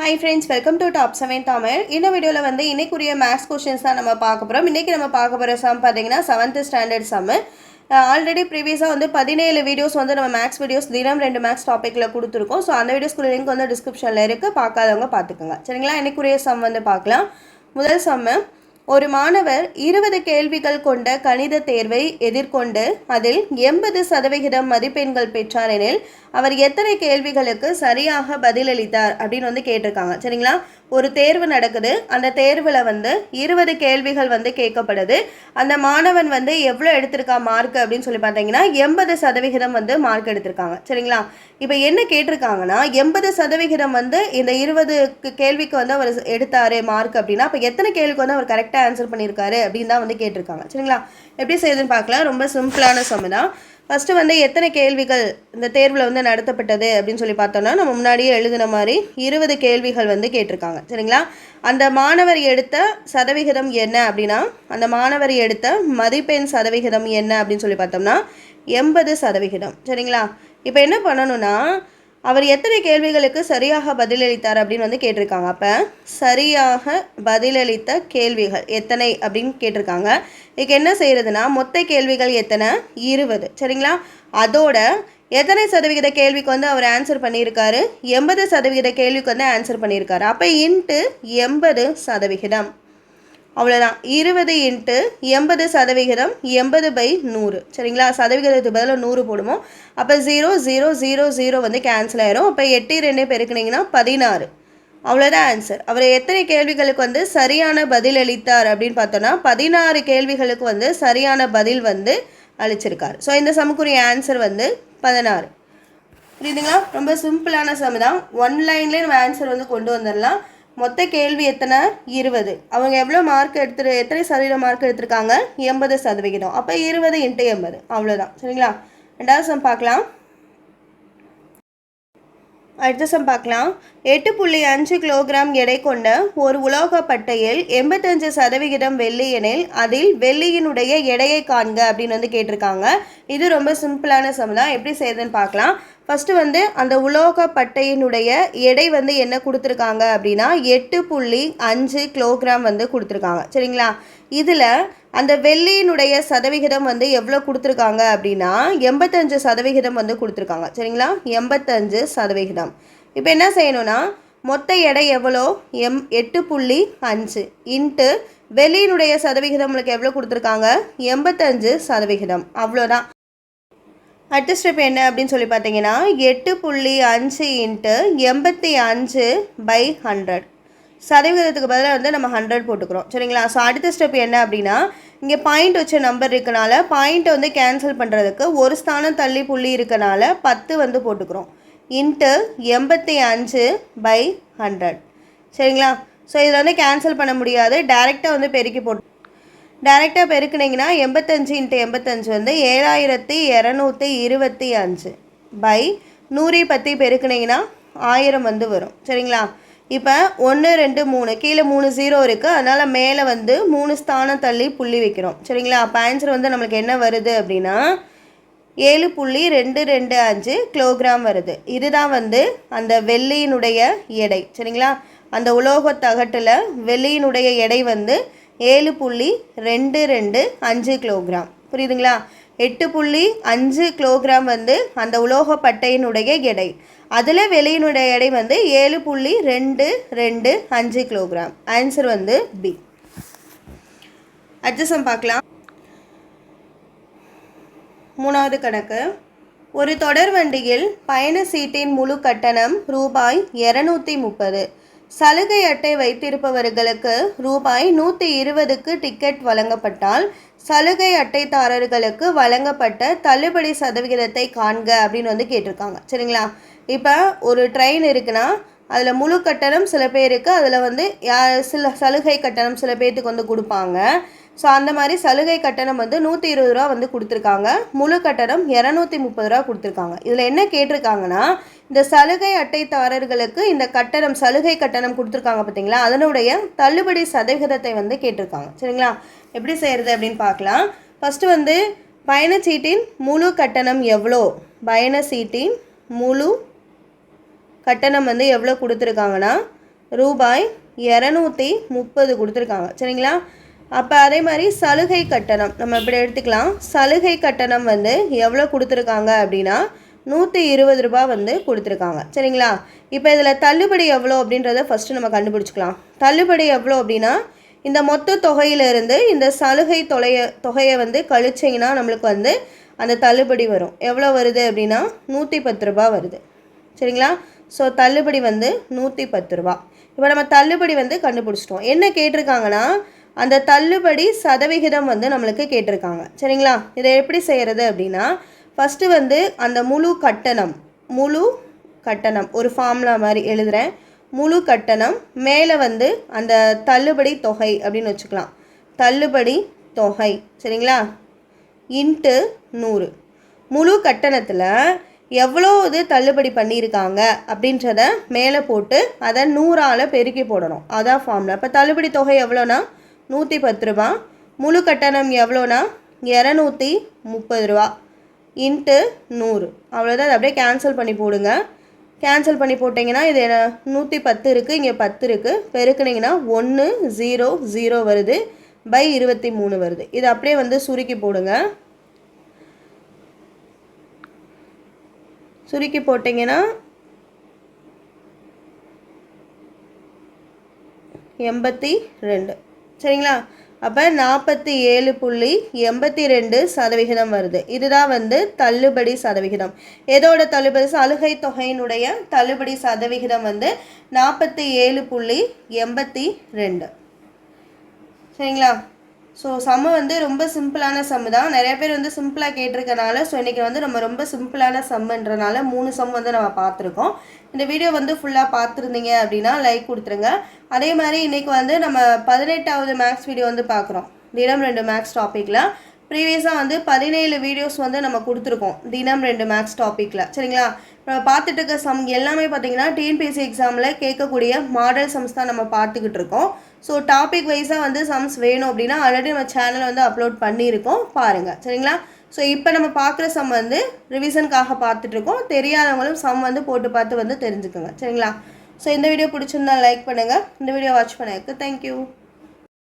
Hi friends welcome to top seven Tamil இந்த வீடியோவில் வந்து இன்னைக்குரிய மேக்ஸ் கொஷின்ஸ் தான் நம்ம பார்க்க போகிறோம் இன்றைக்கி நம்ம பார்க்க போகிற சம் பார்த்தீங்கன்னா செவன்த் ஸ்டாண்டர்ட் சம்மு ஆல்ரெடி ப்ரீவியஸாக வந்து பதினேழு வீடியோஸ் வந்து நம்ம மேக்ஸ் வீடியோஸ் தினம் ரெண்டு மேக்ஸ் டாப்பிக்கில் கொடுத்துருக்கோம். ஸோ அந்த வீடியோஸ்க்குள்ள லிங்க் வந்து டிஸ்கிரிப்ஷனில் இருக்குது பார்க்காதவங்க பார்த்துக்கோங்க. சரிங்களா? இன்றைக்குரிய சம் வந்து பார்க்கலாம். முதல் சம்மு ஒரு மாணவர் இருபது கேள்விகள் கொண்ட கணித தேர்வை எதிர்கொண்டு அதில் எண்பது சதவிகிதம் மதிப்பெண்கள் பெற்றார் எனில் அவர் எத்தனை கேள்விகளுக்கு சரியாக பதிலளித்தார் அப்படின்னு வந்து கேட்டிருக்காங்க. சரிங்களா? ஒரு தேர்வு நடக்குது. அந்த தேர்வில் வந்து இருபது கேள்விகள் வந்து கேட்கப்படுது. அந்த மாணவன் வந்து எவ்வளோ எடுத்திருக்கா மார்க் அப்படின்னு சொல்லி பார்த்தீங்கன்னா எண்பது சதவிகிதம் வந்து மார்க் எடுத்திருக்காங்க. சரிங்களா? இப்போ என்ன கேட்டிருக்காங்கன்னா எண்பது சதவிகிதம் வந்து இந்த இருபது கேள்விக்கு வந்து அவர் எடுத்தாரு மார்க் அப்படின்னா அப்போ எத்தனை கேள்விக்கு வந்து அவர் கரெக்டாக ஆன்சர் பண்ணியிருக்காரு அப்படின்னு தான் வந்து கேட்டிருக்காங்க. சரிங்களா? எப்படி செய்யுதுன்னு பார்க்கலாம். ரொம்ப சிம்பிளான சம்மு தான் ஃபஸ்ட்டு வந்து எத்தனை கேள்விகள் இந்த தேர்வில் வந்து நடத்தப்பட்டது அப்படின்னு சொல்லி பார்த்தோம்னா நம்ம முன்னாடியே எழுதின மாதிரி இருபது கேள்விகள் வந்து கேட்டிருக்காங்க. சரிங்களா? அந்த மாணவர் எடுத்த சதவிகிதம் என்ன அப்படின்னா அந்த மாணவர் எடுத்த மதிப்பெண் சதவிகிதம் என்ன அப்படின்னு சொல்லி பார்த்தோம்னா எண்பது சதவிகிதம். சரிங்களா? இப்போ என்ன பண்ணணும்னா அவர் எத்தனை கேள்விகளுக்கு சரியாக பதிலளித்தார் அப்படின்னு வந்து கேட்டிருக்காங்க. அப்போ சரியாக பதிலளித்த கேள்விகள் எத்தனை அப்படின்னு கேட்டிருக்காங்க. இதுக்கு என்ன செய்கிறதுனா மொத்த கேள்விகள் எத்தனை? இருபது. சரிங்களா? அதோட எத்தனை சதவிகித கேள்விக்கு வந்து அவர் ஆன்சர் பண்ணியிருக்காரு? எண்பது சதவிகித கேள்விக்கு வந்து ஆன்சர் பண்ணியிருக்காரு. அப்போ இன்ட்டு எண்பது சதவிகிதம். அவ்வளோதான் இருபது இன்ட்டு எண்பது சதவிகிதம் எண்பது பை நூறு. சரிங்களா? சதவிகிதத்துக்கு பதிலாக நூறு போடுமோ அப்போ ஜீரோ ஜீரோ ஜீரோ ஜீரோ வந்து கேன்சல் ஆயிரும். அப்போ எட்டு ரெண்டு பெருக்குனீங்கன்னா பதினாறு. அவ்வளோதான் ஆன்சர் அவர் எத்தனை கேள்விகளுக்கு வந்து சரியான பதில் அளித்தார் அப்படின்னு பார்த்தோன்னா பதினாறு கேள்விகளுக்கு வந்து சரியான பதில் வந்து அளிச்சிருக்கார். ஸோ இந்த சமக்குரிய ஆன்சர் வந்து பதினாறு. புரியுதுங்களா? ரொம்ப சிம்பிளான சம் தான். ஒன் லைன்லேயே நம்ம ஆன்சர் வந்து கொண்டு வந்துடலாம் மொத்த கேள்வி எத்தனை? இருபது. அவங்க எவ்வளோ மார்க் எடுத்துரு எத்தனை சதவீதம் மார்க் எடுத்திருக்காங்க? எண்பது சதவிகிதம். அப்போ இருபது இன்ட்டு எண்பது. அவ்வளோதான் சரிங்களா? ரெண்டாவது சம் பார்க்கலாம். அடுத்த சம் பார்க்கலாம். எட்டு புள்ளி அஞ்சு கிலோகிராம் எடை கொண்ட ஒரு உலோக பட்டையில் எண்பத்தஞ்சு சதவிகிதம் வெள்ளி எனில் அதில் வெள்ளியினுடைய எடையை காண்க அப்படின்னு வந்து கேட்டிருக்காங்க. இது ரொம்ப சிம்பிளான சம் தான். எப்படி செய்யுதுன்னு பார்க்கலாம். ஃபஸ்ட்டு வந்து அந்த உலோக பட்டையினுடைய எடை வந்து என்ன கொடுத்துருக்காங்க அப்படின்னா எட்டு புள்ளி அஞ்சு கிலோகிராம் வந்து கொடுத்துருக்காங்க. சரிங்களா? இதில் அந்த வெள்ளியினுடைய சதவிகிதம் வந்து எவ்வளோ கொடுத்துருக்காங்க அப்படின்னா எண்பத்தஞ்சு சதவிகிதம் வந்து கொடுத்துருக்காங்க. சரிங்களா? எண்பத்தஞ்சு சதவிகிதம். இப்போ என்ன செய்யணும்னா மொத்த எடை எவ்வளோ? எம் எட்டு புள்ளி அஞ்சு இன்ட்டு வெள்ளியினுடைய சதவிகிதம் உங்களுக்கு எவ்வளோ கொடுத்துருக்காங்க? எண்பத்தஞ்சு சதவிகிதம். அவ்வளோதான் அடுத்த ஸ்டெப் என்ன அப்படின்னு சொல்லி பார்த்தீங்கன்னா எட்டு புள்ளி அஞ்சு இன்ட்டு எண்பத்தி அஞ்சு பை ஹண்ட்ரட் சதவீதத்துக்கு பதிலாக வந்து நம்ம ஹண்ட்ரட் போட்டுக்கிறோம். சரிங்களா? ஸோ அடுத்த ஸ்டெப் என்ன அப்படின்னா இங்கே பாயிண்ட் வச்ச நம்பர் இருக்கனால பாயிண்ட்டை வந்து கேன்சல் பண்ணுறதுக்கு ஒரு ஸ்தானம் தள்ளி புள்ளி இருக்கனால பத்து வந்து போட்டுக்கிறோம். இன்ட்டு எண்பத்தி அஞ்சு பை ஹண்ட்ரட். சரிங்களா? ஸோ இதில் வந்து கேன்சல் பண்ண முடியாது. டேரெக்டாக வந்து பெருக்கி போட்டு டைரெக்டாக பெருக்குனிங்கன்னா எண்பத்தஞ்சு இன்ட்டு எண்பத்தஞ்சு வந்து ஏழாயிரத்தி இரநூத்தி இருபத்தி அஞ்சு பை நூறு பற்றி பெருக்குனிங்கன்னா ஆயிரம் வந்து வரும். சரிங்களா? இப்போ ஒன்று ரெண்டு மூணு கீழே மூணு ஜீரோ இருக்குது அதனால் மேலே வந்து மூணு ஸ்தானம் தள்ளி புள்ளி வைக்கிறோம். சரிங்களா? அப்போ ஆன்சர் வந்து நம்மளுக்கு என்ன வருது அப்படின்னா ஏழு புள்ளி ரெண்டு ரெண்டு அஞ்சு கிலோகிராம் வருது. இதுதான் வந்து அந்த வெள்ளியினுடைய எடை. சரிங்களா? அந்த உலோக தகட்டில் வெள்ளியினுடைய எடை வந்து ஏழு புள்ளி ரெண்டு ரெண்டு அஞ்சு கிலோகிராம். புரியுதுங்களா? எட்டு புள்ளி அஞ்சு கிலோகிராம் வந்து அந்த உலோக பட்டையினுடைய எடை. அதில் வெளியினுடைய எடை வந்து ஏழு புள்ளி ரெண்டு ரெண்டு அஞ்சு கிலோகிராம். ஆன்சர் வந்து பி அட்ஜசம் பார்க்கலாம். மூணாவது கணக்கு. ஒரு தொடர் வண்டியில் பயண சீட்டின் முழு கட்டணம் ரூபாய் இரநூத்தி முப்பது. சலுகை அட்டை வைத்திருப்பவர்களுக்கு ரூபாய் நூற்றி இருபதுக்கு டிக்கெட் வழங்கப்பட்டால் சலுகை அட்டைதாரர்களுக்கு வழங்கப்பட்ட தள்ளுபடி சதவிகிதத்தை காண்க அப்படின்னு வந்து கேட்டிருக்காங்க. சரிங்களா? இப்போ ஒரு ட்ரெயின் இருக்குன்னா அதில் முழு கட்டணம் சில பேருக்கு அதில் வந்து யார் சில சலுகை கட்டணம் சில பேர்த்துக்கு வந்து கொடுப்பாங்க. ஸோ அந்த மாதிரி சலுகை கட்டணம் வந்து நூற்றி இருபது ரூபா வந்து கொடுத்துருக்காங்க. முழு கட்டணம் இரநூத்தி முப்பது ரூபா கொடுத்துருக்காங்க. இதில் என்ன கேட்டிருக்காங்கன்னா இந்த சலுகை அட்டைதாரர்களுக்கு இந்த கட்டணம் சலுகை கட்டணம் கொடுத்துருக்காங்க பார்த்தீங்களா அதனுடைய தள்ளுபடி சதவிகிதத்தை வந்து கேட்டிருக்காங்க. சரிங்களா? எப்படி செய்கிறது அப்படின்னு பார்க்கலாம். ஃபஸ்ட்டு வந்து பயணச்சீட்டின் முழு கட்டணம் எவ்வளோ? பயணச்சீட்டின் முழு கட்டணம் வந்து எவ்வளோ கொடுத்துருக்காங்கன்னா ரூபாய் இரநூத்தி முப்பது கொடுத்துருக்காங்க. சரிங்களா? அப்போ அதே மாதிரி சலுகை கட்டணம். நம்ம இப்படி எடுத்துக்கலாம். சலுகை கட்டணம் வந்து எவ்வளோ கொடுத்துருக்காங்க அப்படின்னா நூற்றி இருபது ரூபா வந்து கொடுத்துருக்காங்க. சரிங்களா? இப்போ இதில் தள்ளுபடி எவ்வளோ அப்படின்றத ஃபஸ்ட்டு நம்ம கண்டுபிடிச்சிக்கலாம். தள்ளுபடி எவ்வளோ அப்படின்னா இந்த மொத்த தொகையிலிருந்து இந்த சலுகை தொலைய தொகையை வந்து கழிச்சிங்கன்னா நம்மளுக்கு வந்து அந்த தள்ளுபடி வரும். எவ்வளோ வருது அப்படின்னா நூற்றி பத்து ரூபா வருது. சரிங்களா? ஸோ தள்ளுபடி வந்து நூற்றி பத்து ரூபா இப்போ நம்ம தள்ளுபடி வந்து கண்டுபிடிச்சிட்டோம். என்ன கேட்டிருக்காங்கன்னா அந்த தள்ளுபடி சதவிகிதம் வந்து நம்மளுக்கு கேட்டிருக்காங்க. சரிங்களா? இதை எப்படி செய்கிறது அப்படின்னா ஃபஸ்ட்டு வந்து அந்த முழு கட்டணம் முழு கட்டணம் ஒரு ஃபார்முலா மாதிரி எழுதுகிறேன் முழு கட்டணம் மேலே வந்து அந்த தள்ளுபடி தொகை அப்படின்னு வச்சுக்கலாம். தள்ளுபடி தொகை சரிங்களா? இன்ட்டு நூறு. முழு கட்டணத்தில் எவ்வளோ இது தள்ளுபடி பண்ணியிருக்காங்க அப்படின்றத மேலே போட்டு அதை நூறால் பெருக்கி போடணும். அதான் ஃபார்முலா இப்போ தள்ளுபடி தொகை எவ்வளோனா நூற்றி பத்து ரூபா. முழு கட்டணம் எவ்வளோனா? இரநூத்தி முப்பது ரூபா. இன்ட்டு நூறு. அவ்வளோதான் அதை அப்படியே கேன்சல் பண்ணி போடுங்க. கேன்சல் பண்ணி போட்டிங்கன்னா இது நூற்றி பத்து இருக்குது இங்கே பத்து இருக்குது பெருக்குனிங்கன்னா ஒன்று ஜீரோ ஜீரோ வருது பை இருபத்தி மூணு வருது. இது அப்படியே வந்து சுருக்கி போடுங்க. சுருக்கி போட்டிங்கன்னா எண்பத்தி ரெண்டு. சரிங்களா? அப்போ நாற்பத்தி ஏழு புள்ளி எண்பத்தி ரெண்டு சதவிகிதம் வருது. இதுதான் வந்து தள்ளுபடி சதவிகிதம். எதோட தள்ளுபடி? சலுகை தொகையினுடைய தள்ளுபடி சதவிகிதம் வந்து நாற்பத்தி ஏழு புள்ளி எண்பத்தி ரெண்டு. சரிங்களா? ஸோ சம்மு வந்து ரொம்ப சிம்பிளான சம்மு தான். நிறைய பேர் வந்து சிம்பிளாக கேட்டிருக்கனால ஸோ இன்றைக்கி வந்து நம்ம ரொம்ப சிம்பிளான சம்முன்றனால மூணு சம் வந்து நம்ம பார்த்துருக்கோம். இந்த வீடியோ வந்து ஃபுல்லாக பார்த்துருந்தீங்க அப்படின்னா லைக் கொடுத்துருங்க. அதே மாதிரி இன்றைக்கி வந்து நம்ம பதினெட்டாவது மேக்ஸ் வீடியோ வந்து பார்க்குறோம். தினம் ரெண்டு மேக்ஸ் டாப்பிக்கில் ப்ரீவியஸாக வந்து பதினேழு வீடியோஸ் வந்து நம்ம கொடுத்துருக்கோம். தினம் ரெண்டு மேக்ஸ் டாப்பிக்கில் சரிங்களா? நம்ம பார்த்துட்டு இருக்க சம் எல்லாமே பார்த்தீங்கன்னா டிஎன்பிஎஸ்சி எக்ஸாமில் கேட்கக்கூடிய மாடல் சம்ஸ் தான் நம்ம பார்த்துக்கிட்டு இருக்கோம் ஸோ டாபிக் வைஸாக வந்து சம்ஸ் வேணும் அப்படின்னா ஆல்ரெடி நம்ம சேனல் வந்து அப்லோட் பண்ணியிருக்கோம். பாருங்கள் சரிங்களா? ஸோ இப்போ நம்ம பார்க்குற சம் வந்து ரிவிஷனுக்காக பார்த்துட்ருக்கோம் தெரியாதவங்களும் சம் வந்து போட்டு பார்த்து வந்து தெரிஞ்சுக்கோங்க. சரிங்களா? ஸோ இந்த வீடியோ பிடிச்சிருந்தா லைக் பண்ணுங்கள் இந்த வீடியோ வாட்ச் பண்ணதுக்கு தேங்க்யூ